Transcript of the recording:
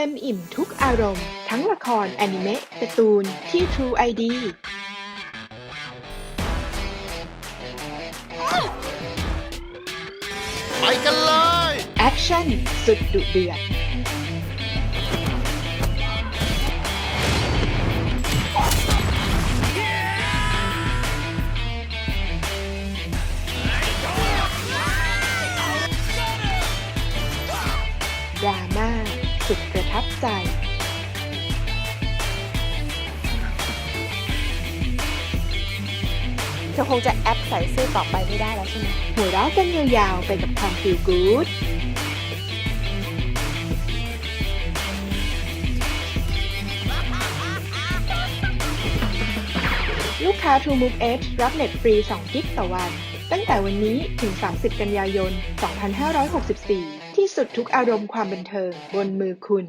เต็มอิ่มทุกอารมณ์ ทั้งละครอนิเมะการ์ตูน ที่ True ID ไปกันเลย แอคชั่นสุดดุเดือด ดราม่า สุดประทับใจเธอคงจะแอปใส่ซื่อต่อไปไม่ได้แล้วใช่ไหมหัวเราะกันยาวๆไปกับความฟิลกู๊ดลูกค้า True Move Edge รับเน็ตฟรี 2 กิกต่อวัน ตั้งแต่วันนี้ถึง 30 กันยายน 2564 ที่สุดทุกอารมณ์ความบันเทิงบนมือคุณ